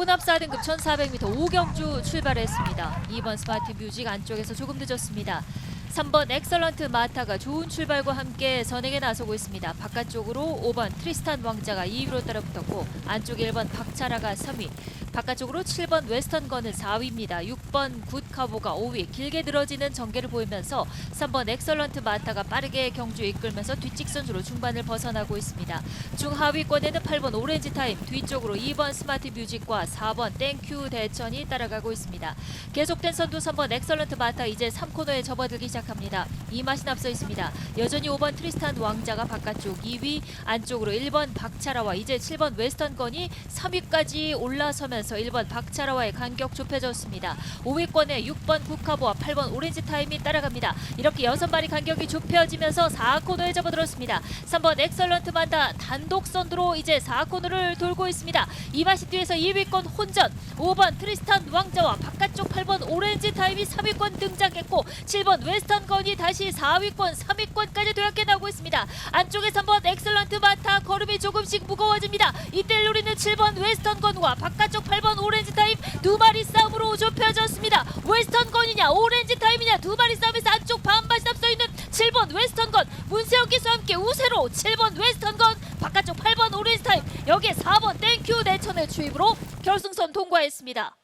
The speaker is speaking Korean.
혼합 4등급 1400m 오경주 출발했습니다. 2번 스마트 뮤직 안쪽에서 조금 늦었습니다. 3번 엑설런트 마타가 좋은 출발과 함께 선행에 나서고 있습니다. 바깥쪽으로 5번 트리스탄 왕자가 2위로 따라붙었고 안쪽 1번 박차라가 3위 바깥쪽으로 7번 웨스턴 건은 4위입니다. 6번 굿카보가 5위 길게 늘어지는 전개를 보이면서 3번 엑설런트 마타가 빠르게 경주 이끌면서 뒷직선으로 중반을 벗어나고 있습니다. 중하위권에는 8번 오렌지 타임 뒤쪽으로 2번 스마트 뮤직과 4번 땡큐 대천이 따라가고 있습니다. 계속된 선두 3번 엑설런트 마타 이제 3코너에 접어들기 시작합니다. 이 맛이 앞서 있습니다. 여전히 5번 트리스탄 왕자가 바깥쪽 2위 안쪽으로 1번 박차라와 이제 7번 웨스턴 건이 3위까지 올라서면 서 1번 박차라와의 간격 좁혀졌습니다. 5위권에 6번 국카보와 8번 오렌지 타임이 따라갑니다. 이렇게 6마리 간격이 좁혀지면서 4코너에 접어들었습니다. 3번 엑설런트 만다 단독 선두로 이제 4코너를 돌고 있습니다. 이마시 뒤에서 2위권 혼전 5번 트리스탄 왕자와 바깥쪽 8번 오렌지 타임이 3위권 등장했고 7번 웨스턴 건이 다시 4위권 3위권까지 도약해 나오고 있습니다. 안쪽에 3번 엑설런트 마타 걸음이 조금씩 무거워집니다. 이때 노리는 7번 웨스턴 건과 바깥쪽 8번 오렌지 타임 두 마리 싸움으로 좁혀졌습니다. 웨스턴 건이냐 오렌지 타임이냐 두 마리 싸움에서 안쪽 반바시 앞서 있는 7번 웨스턴 건 문세영 기수와 함께 우세로 7번 웨스턴 건 바깥쪽 8번 오렌지 타임 여기에 4번 땡큐 내천의 추입으로 결승선 통과했습니다.